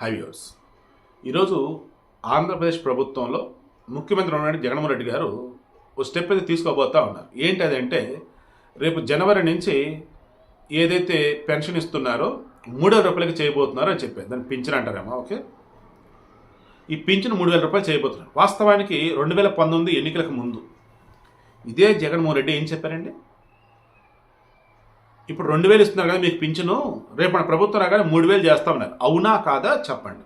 హైవ్యూర్స్ ఈరోజు ఆంధ్రప్రదేశ్ ప్రభుత్వంలో ముఖ్యమంత్రి ఉన్నాడు జగన్మోహన్ రెడ్డి గారు ఓ స్టెప్ అయితే తీసుకోబోతా ఉన్నారు. ఏంటి అదంటే రేపు జనవరి నుంచి ఏదైతే పెన్షన్ ఇస్తున్నారో మూడు వేల రూపాయలకి చేయబోతున్నారో అని చెప్పారు. దాన్ని పింఛన్ అంటారేమో ఓకే? ఈ పింఛన్ మూడు వేల రూపాయలు చేయబోతున్నారు. వాస్తవానికి రెండు వేల పంతొమ్మిది ఎన్నికలకు ముందు ఇదే జగన్మోహన్ రెడ్డి ఏం చెప్పారండి? ఇప్పుడు రెండు వేలు ఇస్తున్నారు కదా మీకు పింఛను రేపు మన ప్రభుత్వం రాగానే మూడు వేలు చేస్తామన్నారు. అవునా కాదా? చెప్పండి.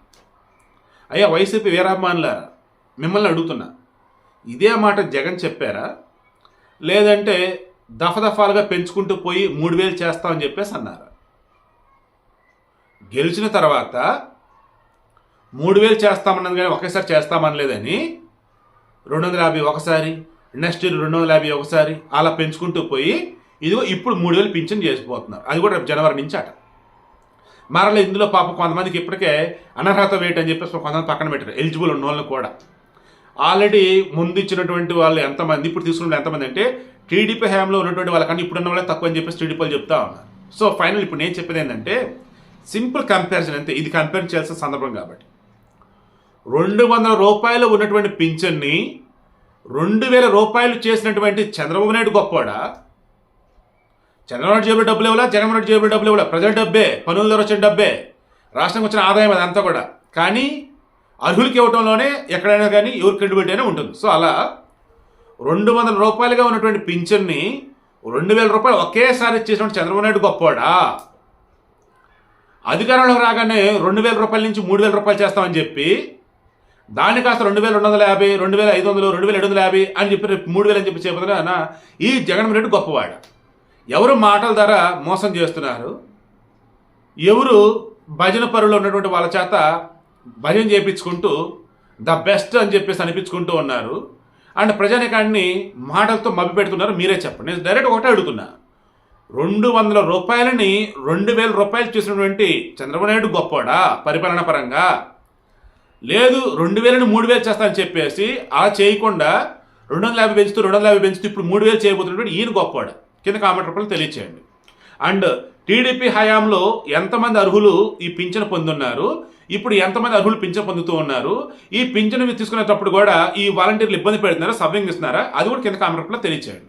అయ్యా వైసీపీ వీరాభిమానులారా మిమ్మల్ని అడుగుతున్నా. ఇదే మాట జగన్ చెప్పారా? లేదంటే దఫదఫాలుగా పెంచుకుంటూ పోయి మూడు వేలు చేస్తామని చెప్పేసి అన్నారు? గెలిచిన తర్వాత మూడు వేలు చేస్తామన్నది కానీ ఒకేసారి చేస్తామనలేదని రెండు వందల యాభై ఒకసారి నెక్స్ట్ రెండు వందల యాభై ఒకసారి అలా పెంచుకుంటూ పోయి ఇదిగో ఇప్పుడు మూడు వేలు పింఛన్ చేసిపోతున్నారు. అది కూడా రేపు జనవరి నుంచి అట. మరలా ఇందులో పాప కొంతమందికి ఇప్పటికే అనర్హత వేట్ అని చెప్పేసి కొంతమంది పక్కన పెట్టారు. ఎలిజిబుల్ ఉన్న వాళ్ళని కూడా. ఆల్రెడీ ముందు ఇచ్చినటువంటి వాళ్ళు ఎంతమంది ఇప్పుడు తీసుకున్న ఎంతమంది అంటే టీడీపీ హయాంలో ఉన్నటువంటి వాళ్ళకన్నా ఇప్పుడున్న వాళ్ళే తక్కువ అని చెప్పేసి టీడీపీ వాళ్ళు చెప్తా ఉన్నారు. సో ఫైనల్ ఇప్పుడు నేను చెప్పేది ఏంటంటే సింపుల్ కంపారిజన్ అంతే. ఇది కంపేర్ చేయాల్సిన సందర్భం కాబట్టి. రెండు వందల రూపాయలు ఉన్నటువంటి పింఛన్ని రెండు వేల రూపాయలు చేసినటువంటి చంద్రబాబు నాయుడు గొప్పవాడా? చంద్రబాబు నాయుడు డబ్బులు ఇవ్వాలా? జగన్మోహన్ రెడ్డి జేబులో డబ్బులు ఇవ్వాలా? ప్రజల డబ్బే పనుల ద్వారా వచ్చిన డబ్బే. రాష్ట్రానికి వచ్చిన ఆదాయం అదంతా కూడా. కానీ అర్హులకి ఇవ్వటంలోనే ఎక్కడైనా కానీ ఎవరు క్రెడిబిలిటీ అయినా ఉంటుంది. సో అలా రెండు వందల రూపాయలుగా ఉన్నటువంటి పింఛన్ని రెండు వేల రూపాయలు ఒకేసారి ఇచ్చేసినటువంటి చంద్రబాబు నాయుడు గొప్పవాడా? అధికారంలోకి రాగానే రెండు వేల రూపాయల నుంచి మూడు వేల రూపాయలు చేస్తామని చెప్పి దాన్ని కాస్త రెండు వేల రెండు వందల యాభై రెండు వేల ఐదు వందలు రెండు వేల ఏడు వందల యాభై అని చెప్పి మూడు వేలు అని చెప్పి చెప్పిన ఈ జగన్మోహన్ రెడ్డి గొప్పవాడు. ఎవరు మాటల ద్వారా మోసం చేస్తున్నారు? ఎవరు భజన పరులు ఉన్నటువంటి వాళ్ళ చేత భజన చేయించుకుంటూ ద బెస్ట్ అని చెప్పేసి అనిపించుకుంటూ ఉన్నారు. అండ్ ప్రజానికాన్ని మాటలతో మభ్య పెడుతున్నారు మీరే చెప్పండి. నేను డైరెక్ట్ ఒకటే అడుగుతున్నా. రెండు వందల రూపాయలని రెండు వేల రూపాయలు చేసినటువంటి చంద్రబాబు నాయుడు గొప్పవాడా పరిపాలన పరంగా? లేదు రెండు వేలని మూడు వేలు చేస్తానని చెప్పేసి అలా చేయకుండా రెండు వందల యాభై పెంచుతూ రెండు వందల యాభై పెంచుతూ ఇప్పుడు మూడు వేలు చేయబోతున్నటువంటి ఈయన గొప్పవాడు కింద కామెంట్ రూపంలో తెలియచేయండి. అండ్ టీడీపీ హయాంలో ఎంతమంది అర్హులు ఈ పింఛను పొందున్నారు? ఇప్పుడు ఎంతమంది అర్హులు పింఛను పొందుతూ ఉన్నారు? ఈ పింఛను తీసుకునేటప్పుడు కూడా ఈ వాలంటీర్లు ఇబ్బంది పెడుతున్నారా? సవ్యంగిస్తున్నారా అది కూడా కింద కామెంట్ రూపంలో తెలియచేయండి.